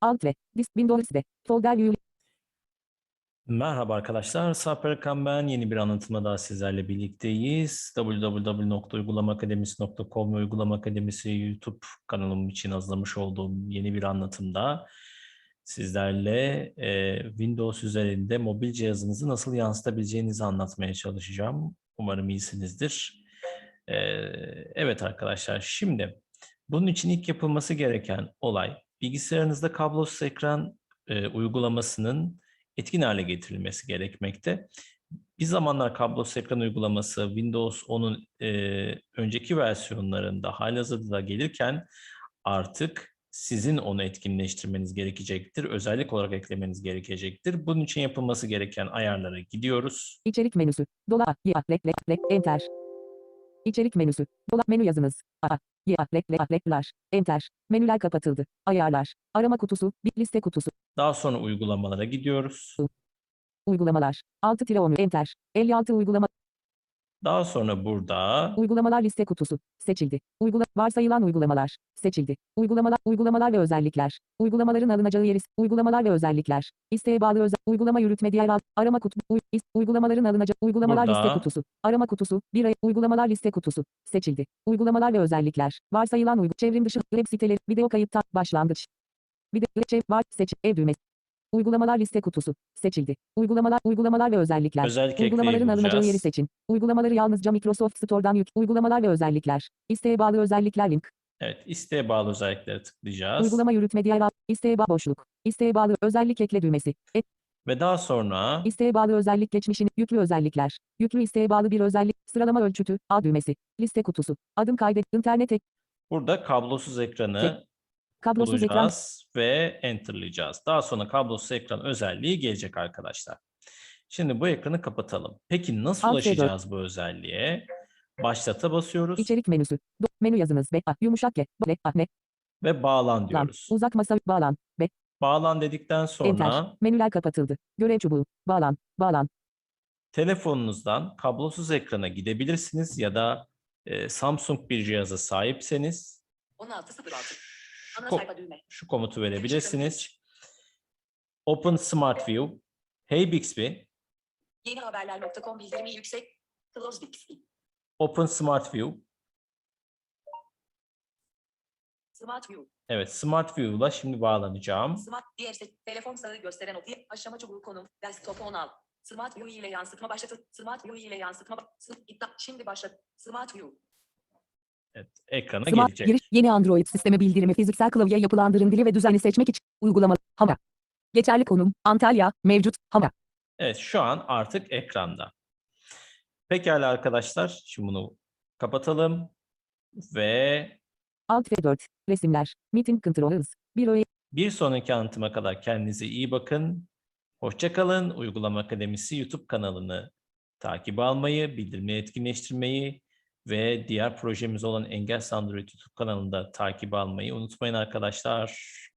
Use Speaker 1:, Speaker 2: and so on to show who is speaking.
Speaker 1: Alt ve Disk Windows ve Folder View
Speaker 2: Merhaba arkadaşlar, Sarper Erkan ben. Yeni bir anlatımla daha sizlerle birlikteyiz. www.uygulamaakademisi.com ve Uygulama Akademisi YouTube kanalım için hazırlamış olduğum yeni bir anlatımda sizlerle e, Windows üzerinde mobil cihazınızı nasıl yansıtabileceğinizi anlatmaya çalışacağım. Umarım iyisinizdir. E, evet arkadaşlar, şimdi bunun için ilk yapılması gereken olay bilgisayarınızda kablosuz ekran e, uygulamasının etkin hale getirilmesi gerekmekte. Bir zamanlar kablosuz ekran uygulaması Windows 10'un e, önceki versiyonlarında halihazırda gelirken artık sizin onu etkinleştirmeniz gerekecektir. Özellik olarak eklemeniz gerekecektir. Bunun için yapılması gereken ayarlara gidiyoruz.
Speaker 1: İçerik menüsü. Dola ya lek lek lek enter. İçerik menüsü. Dola menü yazınız. A ya lek lek lekler. Enter. Menüler kapatıldı. Ayarlar. Arama kutusu. Bir liste kutusu.
Speaker 2: Daha sonra uygulamalara gidiyoruz.
Speaker 1: Uygulamalar. 6 tire 10 enter. 56 uygulama.
Speaker 2: Daha sonra burada
Speaker 1: Uygulamalar liste kutusu. Seçildi. Uygula varsayılan uygulamalar. Seçildi. Uygulamalar, uygulamalar ve özellikler. Uygulamaların alınacağı yeri. Uygulamalar ve özellikler. İsteğe bağlı özel. Uygulama yürütme diğer alt. Arama kutu. Uy, is- uygulamaların alınacağı. Uygulamalar liste
Speaker 2: Burada-
Speaker 1: kutusu. Arama kutusu. Bir ay. Uygulamalar liste kutusu. Seçildi. Uygulamalar ve özellikler. Varsayılan uygu. Çevrim dışı. Web siteleri. Video kayıtta. Başlangıç. Video. Çev. Var. Seç. Ev düğmesi. Uygulamalar liste kutusu. Seçildi. Uygulamalar, uygulamalar ve özellikler.
Speaker 2: özellik
Speaker 1: Uygulamaların alınacağı yeri seçin. Uygulamaları yalnızca Microsoft Store'dan yük. Uygulamalar ve özellikler. İsteğe bağlı özellikler link.
Speaker 2: Evet, isteğe bağlı özelliklere tıklayacağız.
Speaker 1: Uygulama yürütme diğer alt. İsteğe bağlı boşluk. İsteğe bağlı özellik ekle düğmesi. Et,
Speaker 2: Ve daha sonra
Speaker 1: isteğe bağlı özellik geçmişini. Yüklü özellikler. Yüklü isteğe bağlı bir özellik. Sıralama ölçütü. A düğmesi. Liste kutusu. Adım kaydet. İnternet ek.
Speaker 2: burada kablosuz ekranı
Speaker 1: Kablosuz ekran.
Speaker 2: ve enterlayacağız. Daha sonra kablosuz ekran özelliği gelecek arkadaşlar. Şimdi bu ekranı kapatalım. Peki nasıl
Speaker 1: Alt F4.
Speaker 2: ulaşacağız bu özelliğe? Başlata basıyoruz
Speaker 1: İçerik menüsü. Do, menü yazınız. Be, a, yumuşak ge. Be, a, ne,
Speaker 2: ve bağlan
Speaker 1: lan.
Speaker 2: diyoruz.
Speaker 1: Uzak masa. Bağlan. Be,
Speaker 2: Bağlan dedikten
Speaker 1: enter.
Speaker 2: sonra
Speaker 1: Menüler kapatıldı. Görev çubuğu. Bağlan. Bağlan.
Speaker 2: telefonunuzdan kablosuz ekrana gidebilirsiniz ya da e, Samsung bir cihaza sahipseniz
Speaker 3: 16.06. Ana
Speaker 2: Ko- şu komutu verebilirsiniz. Open Smart View. Hey Bixby,
Speaker 3: Yeni haberler.com bildirimi yüksek. Close Bixby.
Speaker 2: Open Smart View.
Speaker 3: Smart View.
Speaker 2: Evet, Smart View'la şimdi bağlanacağım.
Speaker 3: Smart diğer se- telefon sağı gösteren o aşama çubuğu konum. Desktop 10 al. Smart View ile yansıtma başlatı. Smart View ile yansıtma. Şimdi başlat. Smart View.
Speaker 2: Evet, ekrana
Speaker 1: Smart
Speaker 2: gelecek.
Speaker 1: giriş yeni Android sisteme bildirimi fiziksel klavye yapılandırın dili ve düzeni seçmek için uygulama Hama. Geçerli konum Antalya mevcut Hama.
Speaker 2: Evet, şu an artık ekranda. Pekala arkadaşlar, şimdi bunu kapatalım ve
Speaker 1: Alt F4 resimler Meeting Controls bir öğe
Speaker 2: bir sonraki anlatıma kadar kendinize iyi bakın. Hoşça kalın. Uygulama Akademisi YouTube kanalını takip almayı, bildirimleri etkinleştirmeyi ve diğer projemiz olan Engel Android YouTube kanalında takip almayı unutmayın arkadaşlar.